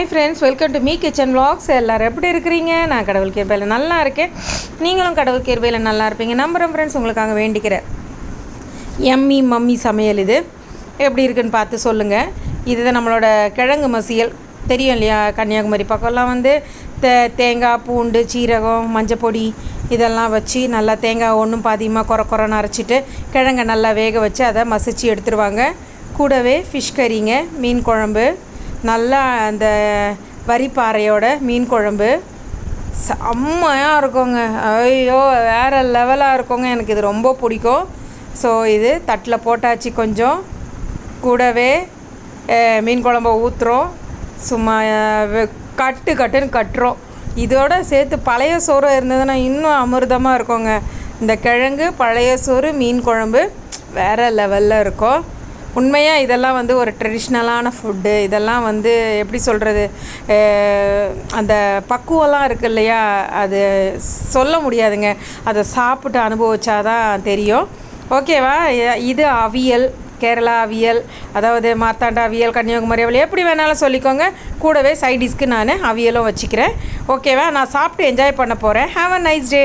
Hi friends welcome to me kitchen vlogs எல்லோரும் எப்படி இருக்கிறீங்க? நான் கடவுள் கிருபையில் நல்லா இருக்கேன். நீங்களும் கடவுள் கிருபையில் நல்லா இருப்பீங்க. நம்புகிறேன் ஃப்ரெண்ட்ஸ் உங்களுக்காக வேண்டிக்கிறேன். எம்மி மம்மி சமையல் இது. எப்படி இருக்குன்னு பார்த்து சொல்லுங்கள் இதுதான் நம்மளோட கிழங்கு மசியல். தெரியும் இல்லையா? கன்னியாகுமரி பக்கம்லாம் வந்து தே தேங்காய் பூண்டு சீரகம் மஞ்சப்பொடி இதெல்லாம் வச்சு நல்லா தேங்காய் ஒன்றும் பாதியமாக குறை குறைன்னு அரைச்சிட்டு கிழங்கை நல்லா வேக வச்சு அதை மசிச்சு எடுத்துருவாங்க. கூடவே ஃபிஷ் கறிங்க மீன் குழம்பு நல்லா அந்த வரிப்பாறையோட மீன் குழம்பு. செம்மையாக இருக்குங்க. ஐயோ வேறு லெவலாக இருக்குங்க. எனக்கு இது ரொம்ப பிடிக்கும். ஸோ இது தட்டில் போட்டாச்சு கொஞ்சம். கூடவே மீன் குழம்ப ஊற்றுறோம் சும்மா கட்டு கட்டுன்னு கட்டுறோம். இதோட சேர்த்து பழைய சோறு இருந்ததுன்னா இன்னும் அமிர்தமாக இருக்குங்க. இந்த கிழங்கு பழைய சோறு மீன் குழம்பு வேறு லெவலில் இருக்கும். உண்மையாக இதெல்லாம் வந்து ஒரு ட்ரெடிஷ்னலான ஃபுட்டு இதெல்லாம் வந்து எப்படி சொல்கிறது அந்த பக்குவம்லாம் இருக்கு இல்லையா? அது சொல்ல முடியாதுங்க. அதை சாப்பிட்டு அனுபவிச்சா தான் தெரியும். ஓகேவா? இது அவியல் கேரளா அவியல் அதாவது மார்த்தாண்டா அவியல் கன்னியாகுமரி அவியல் எப்படி வேணாலும் சொல்லிக்கோங்க. கூடவே சைடிஷ்க்கு நான் அவியலும் வச்சுக்கிறேன். ஓகேவா? நான் சாப்பிட்டு என்ஜாய் பண்ண போகிறேன் ஹாவ் அ நைஸ் டே